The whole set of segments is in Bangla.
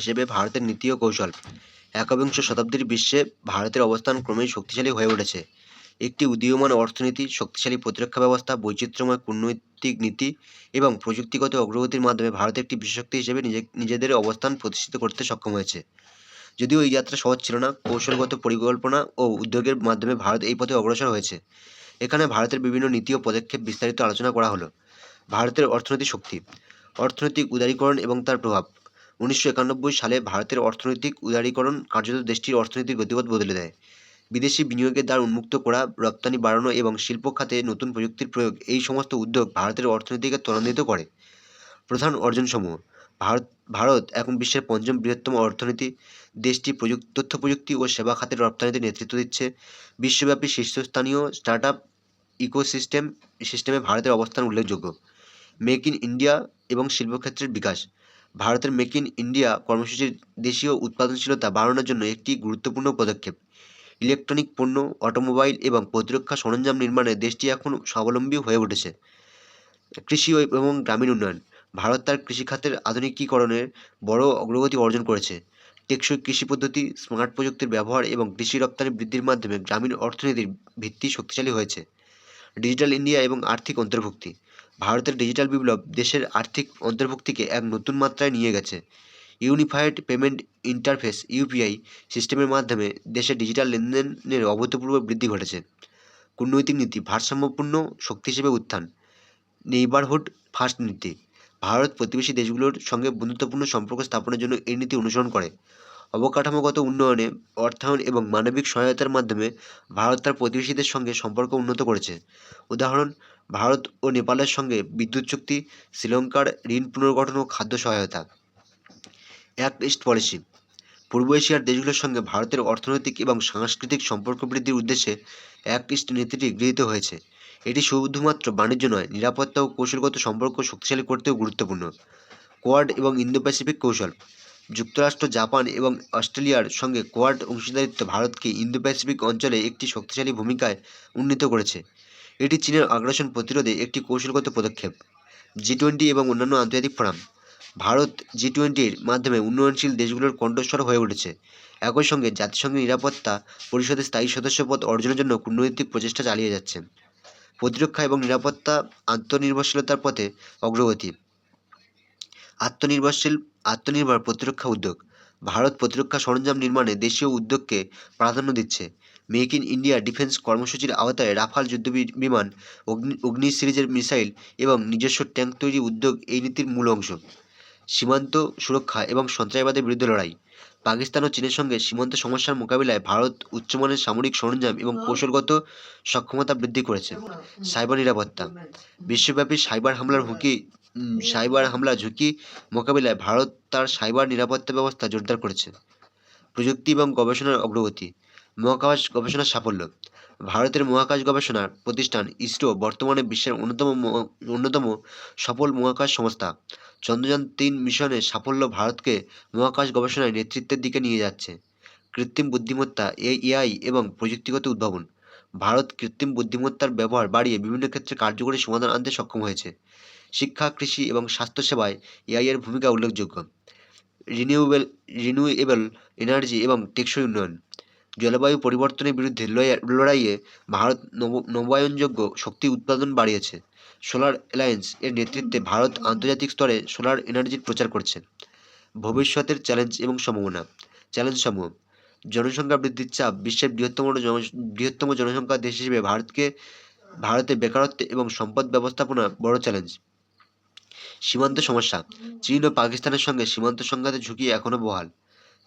হিসেবে ভারতের নীতি ও কৌশল। একবিংশ শতাব্দীর বিশ্বে ভারতের অবস্থান ক্রমেই শক্তিশালী হয়ে উঠেছে। একটি উদীয়মান অর্থনীতি, শক্তিশালী প্রতিরক্ষা ব্যবস্থা, বৈচিত্র্যময় কূটনৈতিক নীতি এবং প্রযুক্তিগত অগ্রগতির মাধ্যমে ভারত একটি বিশ্বশক্তি হিসেবে নিজে, নিজেদের অবস্থান প্রতিষ্ঠিত করতে সক্ষম হয়েছে। যদিও এই যাত্রা সহজ ছিল না, কৌশলগত পরিকল্পনা ও উদ্যোগের মাধ্যমে ভারত এই পথে অগ্রসর হয়েছে। এখানে ভারতের বিভিন্ন নীতি ও পদক্ষেপ বিস্তারিত আলোচনা করা হলো। ভারতের অর্থনৈতিক শক্তি, অর্থনৈতিক উদারীকরণ এবং তার প্রভাব উনিশশো একানব্বই সালে ভারতের অর্থনৈতিক উদারীকরণ কার্যত দেশটির অর্থনৈতিক গতিপথ বদলে দেয়। বিদেশি বিনিয়োগের দ্বার উন্মুক্ত করা, রপ্তানি বাড়ানো এবং শিল্প খাতে নতুন প্রযুক্তির প্রয়োগ এই সমস্ত উদ্যোগ ভারতের অর্থনীতিকে ত্বরান্বিত করে। প্রধান অর্জনসমূহ, ভারত ভারত এখন বিশ্বের পঞ্চম বৃহত্তম অর্থনীতি। দেশটি প্রযুক্তি তথ্য প্রযুক্তি ও সেবা খাতের রপ্তানিতে নেতৃত্ব দিচ্ছে। বিশ্বব্যাপী শীর্ষস্থানীয় স্টার্ট আপ ইকোসিস্টেম সিস্টেমে ভারতের অবস্থান উল্লেখযোগ্য। মেক ইন ইন্ডিয়া এবং শিল্পক্ষেত্রের বিকাশ। ভারতের মেক ইন ইন্ডিয়া কর্মসূচির দেশীয় উৎপাদনশীলতা বাড়ানোর জন্য একটি গুরুত্বপূর্ণ পদক্ষেপ। ইলেকট্রনিক পণ্য, অটোমোবাইল এবং প্রতিরক্ষা সরঞ্জাম নির্মাণে দেশটি এখন স্বাবলম্বী হয়ে উঠেছে। কৃষি এবং গ্রামীণ উন্নয়ন। ভারত তার কৃষিখাতের আধুনিকীকরণের বড় অগ্রগতি অর্জন করেছে। টেকসই কৃষি পদ্ধতি, স্মার্ট প্রযুক্তির ব্যবহার এবং কৃষি রপ্তানি বৃদ্ধির মাধ্যমে গ্রামীণ অর্থনীতির ভিত্তি শক্তিশালী হয়েছে। ডিজিটাল ইন্ডিয়া এবং আর্থিক অন্তর্ভুক্তি। ভারতের ডিজিটাল বিপ্লব দেশের আর্থিক অন্তর্ভুক্তিকে এক নতুন মাত্রায় নিয়ে গেছে। ইউনিফাইড পেমেন্ট ইন্টারফেস ইউপিআই সিস্টেমের মাধ্যমে দেশের ডিজিটাল লেনদেনের অভূতপূর্ব বৃদ্ধি ঘটেছে। কূটনৈতিক নীতি, ভারসাম্যপূর্ণ শক্তি হিসেবে উত্থান। নেইবারহুড ফার্স্ট নীতি, ভারত প্রতিবেশী দেশগুলোর সঙ্গে বন্ধুত্বপূর্ণ সম্পর্ক স্থাপনের জন্য এই নীতি অনুসরণ করে। অবকাঠামোগত উন্নয়নে অর্থায়ন এবং মানবিক সহায়তার মাধ্যমে ভারত তার প্রতিবেশীদের সঙ্গে সম্পর্ক উন্নত করেছে। উদাহরণ, ভারত ও নেপালের সঙ্গে বিদ্যুৎ চুক্তি, শ্রীলঙ্কার ঋণ পুনর্গঠন ও খাদ্য সহায়তা। এক ইস্ট পলিসি, পূর্ব এশিয়ার দেশগুলোর সঙ্গে ভারতের অর্থনৈতিক এবং সাংস্কৃতিক সম্পর্ক বৃদ্ধির উদ্দেশ্যে এক ইস্ট নীতিটি গৃহীত হয়েছে। এটি শুধুমাত্র বাণিজ্য নয়, নিরাপত্তা ও কৌশলগত সম্পর্ক শক্তিশালী করতেও গুরুত্বপূর্ণ। কোয়াড এবং ইন্দো প্যাসিফিক কৌশল যুক্তরাষ্ট্র, জাপান এবং অস্ট্রেলিয়ার সঙ্গে কোয়াড অংশীদারিত্ব ভারতকে ইন্দো প্যাসিফিক অঞ্চলে একটি শক্তিশালী ভূমিকায় উন্নীত করেছে। এটি চীনের আগ্রাসন প্রতিরোধে একটি কৌশলগত পদক্ষেপ। জি টোয়েন্টি এবং অন্যান্য আন্তর্জাতিক ফোরাম। ভারত জি টোয়েন্টির মাধ্যমে উন্নয়নশীল দেশগুলোর কণ্ঠস্বর হয়ে উঠেছে। একই সঙ্গে জাতিসংঘের নিরাপত্তা পরিষদের স্থায়ী সদস্যপদ অর্জনের জন্য কূটনৈতিক প্রচেষ্টা চালিয়ে যাচ্ছে। প্রতিরক্ষা এবং নিরাপত্তা, আত্মনির্ভরশীলতার পথে অগ্রগতি। আত্মনির্ভরশীল আত্মনির্ভর প্রতিরক্ষা উদ্যোগ। ভারত প্রতিরক্ষা সরঞ্জাম নির্মাণে দেশীয় উদ্যোগকে প্রাধান্য দিচ্ছে। মেক ইন ইন্ডিয়া ডিফেন্স কর্মসূচির আওতায় রাফাল যুদ্ধ বিমান অগ্নি অগ্নি সিরিজের মিসাইল এবং নিজস্ব ট্যাঙ্ক তৈরি উদ্যোগ এই নীতির মূল অংশ। সীমান্ত সুরক্ষা এবং সন্ত্রাসবাদের বিরুদ্ধে লড়াই। পাকিস্তান ও চীনের সঙ্গে সীমান্ত সমস্যার মোকাবিলায় ভারত উচ্চমানের সামরিক সরঞ্জাম এবং কৌশলগত সক্ষমতা বৃদ্ধি করেছে। সাইবার নিরাপত্তা। বিশ্বব্যাপী সাইবার হামলার হুমকি সাইবার হামলার ঝুঁকি মোকাবিলায় ভারত তার সাইবার নিরাপত্তা ব্যবস্থা জোরদার করেছে। প্রযুক্তি এবং গবেষণার অগ্রগতি, মহাকাশ গবেষণার সাফল্য। ভারতের মহাকাশ গবেষণার প্রতিষ্ঠান ইসরো বর্তমানে বিশ্বের অন্যতম অন্যতম সফল মহাকাশ সংস্থা। চন্দ্রযান তিন মিশনের সাফল্য ভারতকে মহাকাশ গবেষণায় নেতৃত্বের দিকে নিয়ে যাচ্ছে। কৃত্রিম বুদ্ধিমত্তা এআই এবং প্রযুক্তিগত উদ্ভাবন। ভারত কৃত্রিম বুদ্ধিমত্তার ব্যবহার বাড়িয়ে বিভিন্ন ক্ষেত্রে কার্যকরী সমাধান আনতে সক্ষম হয়েছে। শিক্ষা, কৃষি এবং স্বাস্থ্যসেবায় এআই এর ভূমিকা উল্লেখযোগ্য। রিনিউয়েবল রিনিউয়েবল এনার্জি এবং টেকসই উন্নয়ন। জলবায়ু পরিবর্তনের বিরুদ্ধে লড়াইয়ে ভারত নব- নবায়নযোগ্য শক্তি উৎপাদন বাড়িয়েছে। সোলার অ্যালায়েন্স এর নেতৃত্বে ভারত আন্তর্জাতিক স্তরে সোলার এনার্জির প্রচার করছে। ভবিষ্যতের চ্যালেঞ্জ এবং সম্ভাবনা। চ্যালেঞ্জ সমূহ জনসংখ্যা বৃদ্ধির চাপ বিশ্বের বৃহত্তম বৃহত্তম জনসংখ্যা দেশ হিসেবে ভারতকে, ভারতে বেকারত্ব এবং সম্পদ ব্যবস্থাপনা বড় চ্যালেঞ্জ। সীমান্ত সমস্যা। চীন ও পাকিস্তানের সঙ্গে সীমান্ত সংঘাতের ঝুঁকি এখনও বহাল।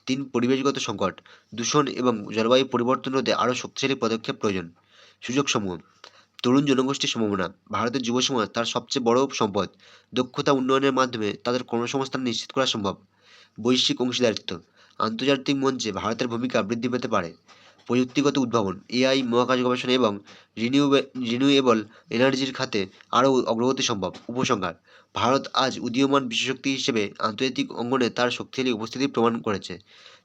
তিন পরিবেশগত সংকট, দূষণ এবং জলবায়ু পরিবর্তন রোধে আরও শক্তিশালী পদক্ষেপ প্রয়োজন। সুযোগসমূহ, তরুণ জনগোষ্ঠীর সম্ভাবনা, ভারতের যুব সমাজ তার সবচেয়ে বড় সম্পদ, দক্ষতা উন্নয়নের মাধ্যমে তাদের কর্মসংস্থান নিশ্চিত করা সম্ভব। বৈশ্বিক অংশীদারিত্ব, আন্তর্জাতিক মঞ্চে ভারতের ভূমিকা বৃদ্ধি পেতে পারে। প্রযুক্তিগত উদ্ভাবন, এআই, মহাকাশ গবেষণা এবং রিনিউবে, রিনিউয়েবল এনার্জির খাতে আরও অগ্রগতি সম্ভব। উপসংহার, ভারত আজ উদীয়মান বিশ্বশক্তি হিসেবে আন্তর্জাতিক অঙ্গনে তার শক্তিশালী উপস্থিতি প্রমাণ করেছে।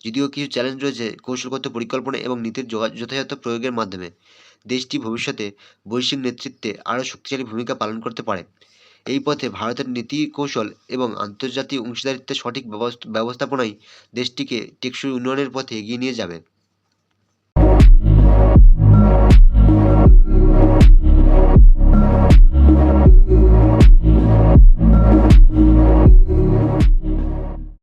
যদিও কিছু চ্যালেঞ্জ রয়েছে কৌশলগত পরিকল্পনা এবং নীতির যথাযথ প্রয়োগের মাধ্যমে, দেশটি ভবিষ্যতে বৈশ্বিক নেতৃত্বে আরও শক্তিশালী ভূমিকা পালন করতে পারে। এই পথে ভারতের নীতি, কৌশল এবং আন্তর্জাতিক অংশীদারিত্বের সঠিক ব্যবস- ব্যবস্থাপনাই দেশটিকে টেকসই উন্নয়নের পথে এগিয়ে নিয়ে যাবে।